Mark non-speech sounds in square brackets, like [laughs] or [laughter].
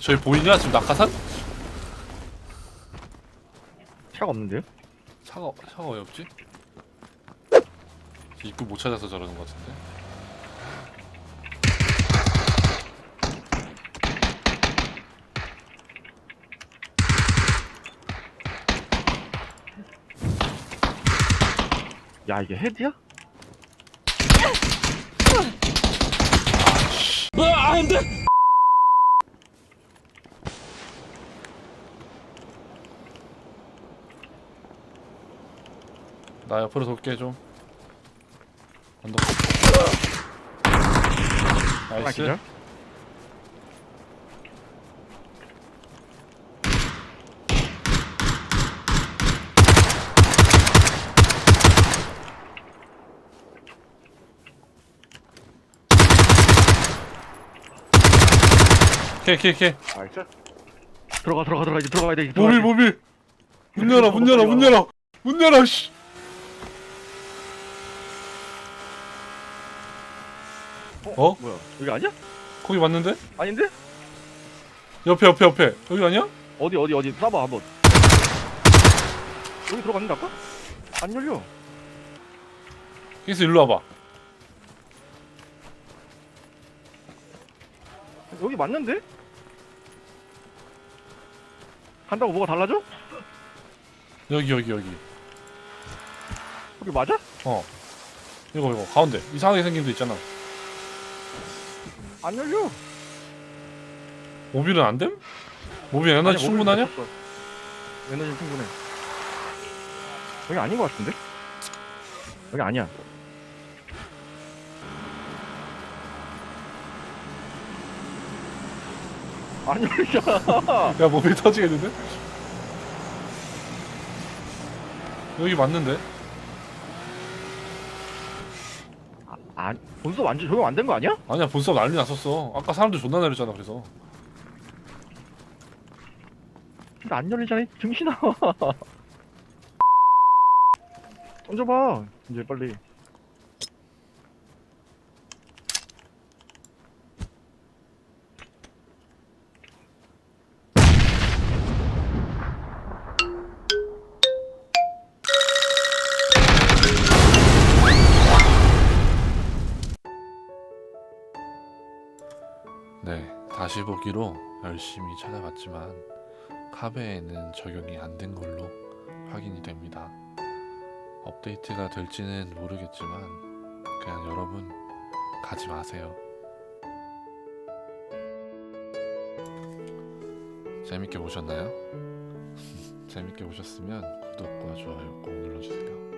저기 보이냐 지금 낙하산? 차가 없는데요? 차가 차가 왜 없지? 입구 못 찾아서 저러는 것 같은데. 야 이게 헤드야? 나 옆으로 돌게 좀. 언덕. 하나 나이스. 기절? 나이스 들어가 들어가 들어가 이제 들어가야 돼 이제 모빌 들어가야 돼. 모빌. 문 열어 문 열어 문 열어 문 열어 씨. 어? 뭐야 여기 아니야? 거기 맞는데? 아닌데? 옆에 옆에 옆에 여기 아니야? 어디 어디 어디 쏴봐 한번 여기 들어갔는데 아까? 안 열려 그래서 일로 와봐. 여기 맞는데? 간다고 뭐가 달라져? 여기 여기 여기. 여기 맞아? 어. 이거 이거 가운데 이상하게 생긴 데 있잖아. 안 열려 모빌은 안 됨? 모빌 에너지 아니야, 충분하냐? 모빌 됐어. 에너지 충분해 여기 아닌 것 같은데? 여기 아니야 안 열리잖아 야 모빌 터지겠는데? 여기 맞는데? 아, 본수 완전 적용 안 된 거 아니야? 아니야 본섭 난리 났었어. 아까 사람들 존나 내렸잖아 그래서. 근데 안 열리잖아, 이 등신아. [laughs] 던져봐, 이제 빨리. 네, 다시 보기로 열심히 찾아봤지만 카베에는 적용이 안 된 걸로 확인이 됩니다. 업데이트가 될지는 모르겠지만 그냥 여러분 가지 마세요. 재밌게 보셨나요? [laughs] 재밌게 보셨으면 구독과 좋아요 꼭 눌러주세요.